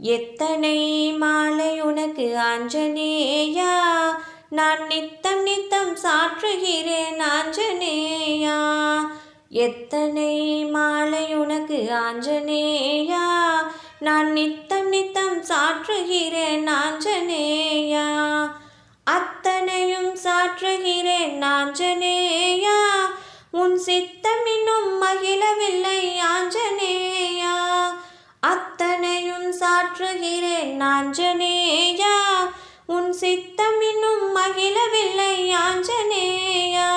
எத்தனை மாலை உனக்கு ஆஞ்சநேயா? நான் நித்தம் நித்தம் சாற்றுகிறேன் ஆஞ்சநேயா. எத்தனை மாலை உனக்கு ஆஞ்சநேயா? நான் நித்தம் நித்தம் சாற்றுகிறேன் ஆஞ்சநேயா. அத்தனையும் சாற்றுகிறேன் ஆஞ்சநேயா. உன் சித்தம் இன்னும் மகிழவில்லை ஆஞ்சநேயா மாற்றுகிறேன் சாற்றுகிறேன் ஆஞ்சநேயா. உன் சித்தம் இன்னும் மகிழவில்லை ஆஞ்சநேயா.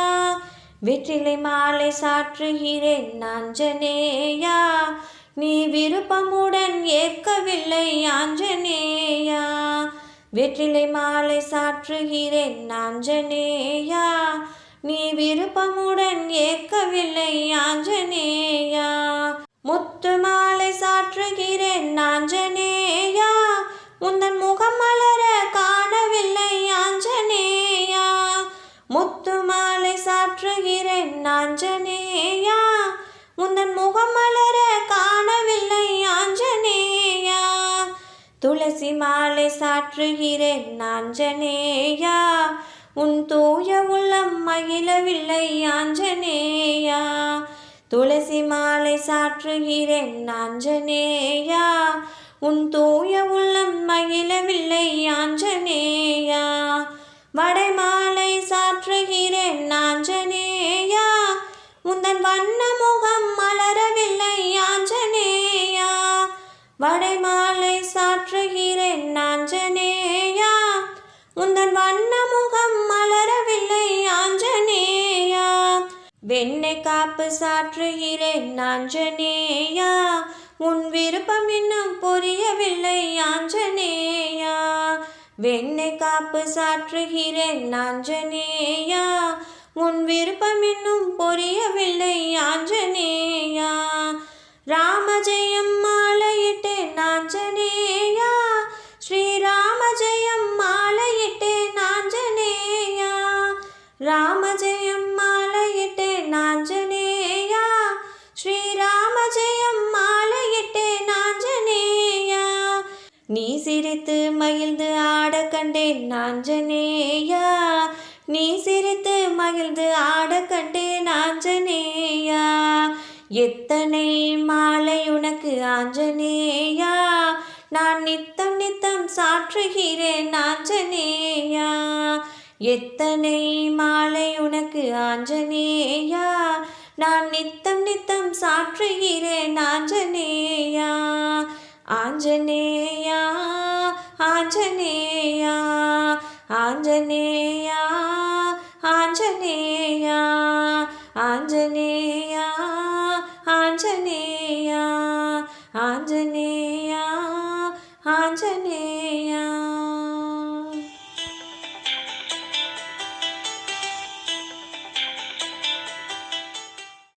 வெற்றிலை மாலை சாற்றுகிறேன் ஆஞ்சநேயா. நீ விருப்பமுடன் ஏற்கவில்லை ஆஞ்சநேயா. வெற்றிலை மாலை சாற்றுகிறேன் ஆஞ்சநேயா. நீ விருப்பமுடன் ஏற்கவில்லை ஆஞ்சநேயா. முத்து மாலை சாற்றுகிறேன் மாலை ஆஞ்சநேயா. உந்தன் முகம் மலர காணவில்லை ஆஞ்சநேயா. துளசி மாலை சாற்றுகிறேன் ஆஞ்சநேயா. உன் தூய உள்ளம் மகிழவில்லை ஆஞ்சநேயா. துளசி மாலை சாற்றுகிறேன் ஆஞ்சநேயா. உன் தூய உள்ளம் மகிழவில்லை ஆஞ்சநேயா. உந்தன் வண்ண முகம் மலரவில்லை ஆஞ்சனேயா வடை மாலை சாற்றுகிறேன் ஆஞ்சனேயா உந்தன் வண்ண முகம் மலரவில்லை ஆஞ்சனேயா வெண்ணை காப்பு சாற்றுகிறேன் ஆஞ்சனேயா உன் விருப்பம் இன்னும் புரியவில்லை ஆஞ்சனேயா வெண்ணை காப்பு சாற்றுகிறேன் ஆஞ்சனேயா உன் விருப்பம் இன்னும் புரியவில்லை ஆஞ்சநேயா. ராமஜெயம் மாலையிட்டேன் ஆஞ்சநேயா. ஸ்ரீராமஜெயம் மாலையிட்டேன் ஆஞ்சநேயா. ராமஜெயம் மாலையிட்டேன் ஆஞ்சநேயா. ஸ்ரீராமஜெயம் மாலையிட்டேன் ஆஞ்சநேயா. நீ சிரித்து மகிழ்ந்து ஆட கண்டேன் ஆஞ்சநேயா. நீ சிரித்து மகிழ்ந்து ஆட கண்டேன் ஆஞ்சநேயா. எத்தனை மாலை உனக்கு ஆஞ்சநேயா. நான் நித்தம் நித்தம் சாற்றுகிறேன் ஆஞ்சநேயா. எத்தனை மாலை உனக்கு ஆஞ்சநேயா. நான் நித்தம் நித்தம் சாற்றுகிறேன் ஆஞ்சநேயா. ஆஞ்சநேயா ಆಂಜನೇಯ ಆಂಜನೇಯ ಆಂಜನೇಯ ಆಂಜನೇಯ ಆಂಜನೇಯ ಆಂಜನೇಯ